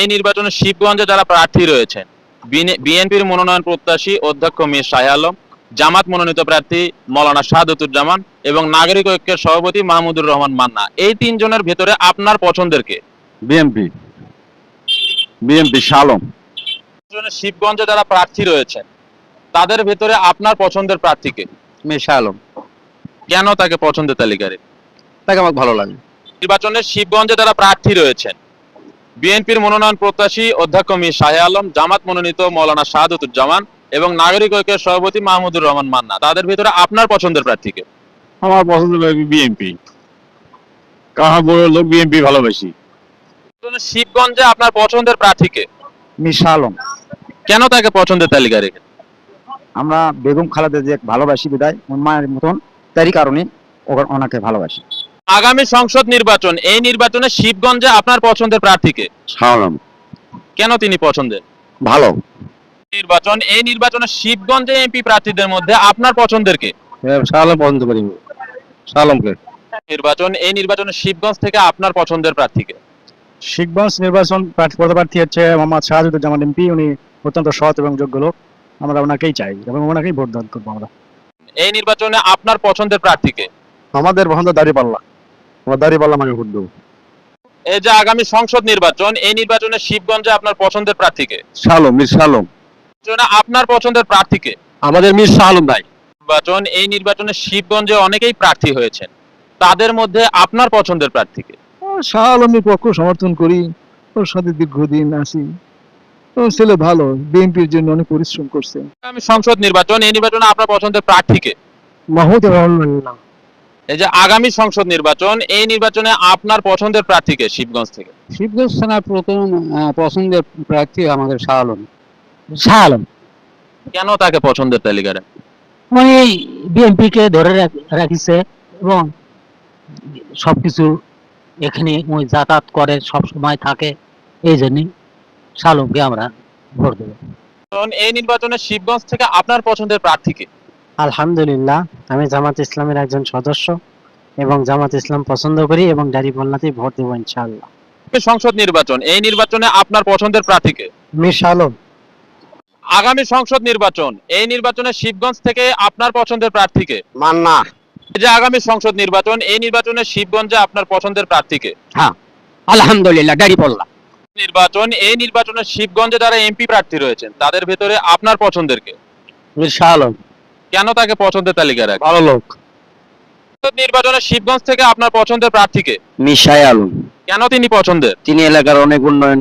এই নির্বাচনে শিবগঞ্জে যারা প্রার্থী রয়েছেন বিএনপির মনোনয়ন প্রত্যাশী অধ্যক্ষ মীর শাহ আলম জামাত মনোনীত প্রার্থী মৌলানা শাহাদুজ্জামান এবং নাগরিক ঐক্যের সভাপতি মাহমুদুর রহমান মান্না। এই তিনজনের ভেতরে আপনার পছন্দের কে? বিএমপি বিএমপি শালম শিবগঞ্জে যারা প্রার্থী রয়েছেন তাদের ভেতরে আপনার পছন্দের প্রার্থীকে মিশা আলম। কেন তাকে পছন্দের তালিকারে তাকে আমার ভালো লাগে। নির্বাচনে শিবগঞ্জে যারা প্রার্থী রয়েছেন বিএনপির মনোনয়ন প্রত্যাশী অধ্যক্ষ মীর শাহে আলম জামাত মনোনীত মৌলানা শাহাদুজ্জামান এবং নাগরিক ঐক্যের সভাপতি মাহমুদুর রহমান মান্না। তাদের ভিতরে আপনার পছন্দের প্রার্থীকে? আমার পছন্দ লাগে বিএমপি কাহা বড় লোক বিএমপি ভালোবাসি। শিবগঞ্জে আপনার পছন্দের প্রার্থীকে? মিশা আলম। কেন তাকে পছন্দের তালিকা রেখে? আমরা বেগম খালেদা যে ভালোবাসি বিদায় মায়ের মতন তারই কারণে ওনাকে ভালোবাসি। আগামী সংসদ নির্বাচন এই নির্বাচনে শিবগঞ্জে আপনার পছন্দের প্রার্থীকে? কেন তিনি পছন্দের? ভালো। নির্বাচন এই নির্বাচনে শিবগঞ্জে এমপি প্রার্থীদের মধ্যে আপনার পছন্দের কে? শালম পছন্দ করি শালমকে নির্বাচন এই নির্বাচনে শিবগঞ্জ থেকে আপনার পছন্দের প্রার্থীকে শিবগঞ্জ নির্বাচন প্রার্থী পদপ্রার্থী হচ্ছে মোহাম্মদ শাহাজুদ্দোজামান এমপি। উনি অত্যন্ত সৎ এবং যোগ্য লোক। আমরা ওনাকেই চাই এবং ওনাকেই ভোট দান করব আমরা। এই নির্বাচনে আপনার পছন্দের প্রার্থীকে আমাদের পছন্দ দাড়ি পাল্লা আমার দাড়ি পাল্লা ভোট দেবো। এই যে আগামী সংসদ নির্বাচন এই নির্বাচনে শিবগঞ্জে আপনার পছন্দের প্রার্থীকে শালম মির শালম। আপনার পছন্দের প্রার্থীকে আমাদের মির শালম ভাই। নির্বাচন এই নির্বাচনে শিবগঞ্জে অনেকেই প্রার্থী হয়েছেন। তাদের মধ্যে আপনার পছন্দের প্রার্থীকে শাহ পক্ষ সমর্থন করি। ওর সাথে দীর্ঘদিন ও ছেলে ভালো বিএনপির জন্য অনেক পরিশ্রম করছে। আমি সংসদ নির্বাচন এই নির্বাচনে আপনার পছন্দের প্রার্থীকে মাহমুদ রহমান এই যে আগামী সংসদ নির্বাচন এই নির্বাচনে আপনার পছন্দের প্রার্থীকে শিবগঞ্জ থেকে? শিবগঞ্জ থানার প্রথম পছন্দের প্রার্থী আমাদের শাহ আলম। শাহ আলম। কেন তাকে পছন্দের তালিকায়? উনি বিএনপি কে ধরে রাখিছে এবং সবকিছু এখানে ওই যাতায়াত করে সব সময় থাকে এই জন্যই শালুমকে আমরা ভোট দেবো। কারণ এই নির্বাচনে শিবগঞ্জ থেকে আপনার পছন্দের প্রার্থীকে আলহামদুলিল্লাহ আমি জামাত ইসলামের একজন সদস্য এবং জামাত ইসলাম পছন্দ করি এবং ডারি বলনাতেই ভোট দেবো ইনশাআল্লাহ। সংসদ নির্বাচন এই নির্বাচনে আপনার পছন্দের প্রার্থীকে মির শালম আগামী সংসদ নির্বাচন এই নির্বাচনে শিবগঞ্জ থেকে আপনার পছন্দের প্রার্থীকে মান্না। এই যে আগামী সংসদ নির্বাচন এই নির্বাচনে শিবগঞ্জে আপনার পছন্দের প্রার্থীকে আলহামদুলিল্লাহ ডারি বললা নির্বাচন এই নির্বাচনে শিবগঞ্জে যারা এমপি প্রার্থী রয়েছেন তাদের ভেতরে আপনার পছন্দের কে? মির আলম। কেন তাকে পছন্দের তালিকা রাখে ভালো লোক। নির্বাচনে শিবগঞ্জ থেকে আপনার পছন্দের প্রার্থীকে মিশাই আলম। কেন তিনি পছন্দের? তিনি এলাকার অনেক উন্নয়ন